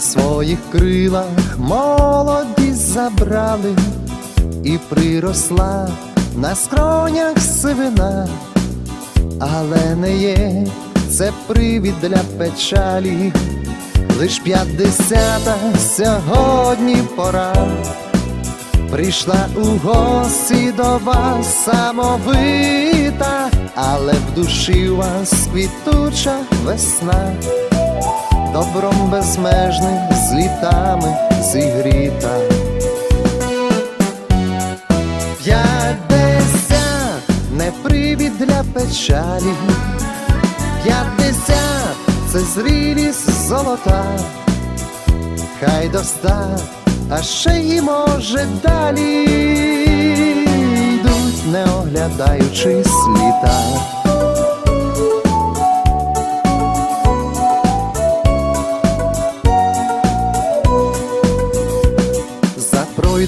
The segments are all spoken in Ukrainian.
своїх крилах молодість забрали, і приросла на скронях сивина, але не є це привід для печалі, лиш п'ятдесята сьогодні пора. Прийшла у гості до вас самовита, але в душі у вас квітуча весна, добром безмежним з літами зігріта. П'ятдесят не привід для печалі, п'ятдесят це зрілість золота, хай доста, а ще й може далі йдуть, не оглядаючись літа.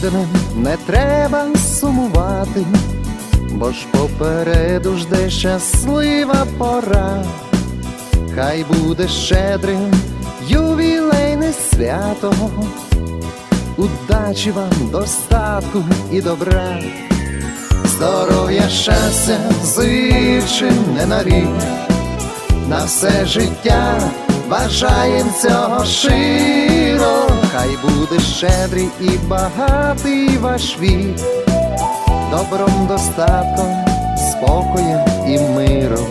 За не треба сумувати, бо ж попереду жде щаслива пора, хай буде щедрим ювілейне свято, удачі вам, достатку і добра, здоров'я, щастя, зичим не на рік, на все життя бажаєм цього широ, хай буде щедрий і багатий ваш вік, добром, достатком, спокоєм і миром.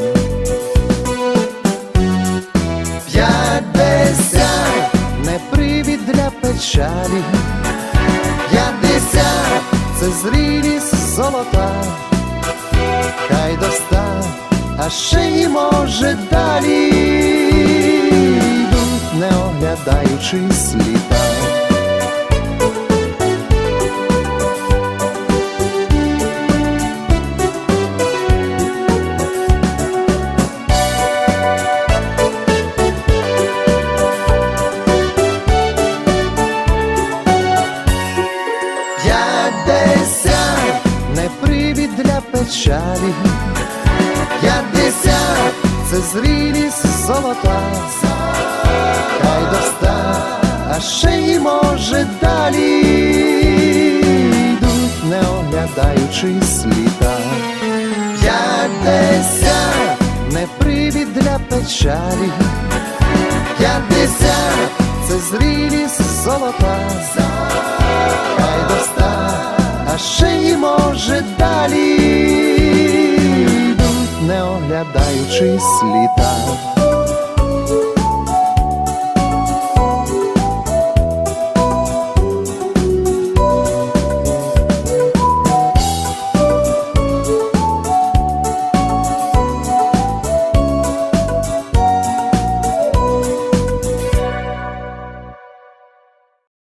П'ятдесят не привід для печалі, п'ятдесят це зрілість золота, хай доста, а ще й може далі. Не оглядаючись літа. Печалі, п'ятдесят це зрілість золота, хай доста, а ще й може далі. Йдуть, не оглядаючись літа. П'ятдесят не привід для печалі, п'ятдесят це зрілість золота, а шиї, може далі йдуть, не оглядаючись літа.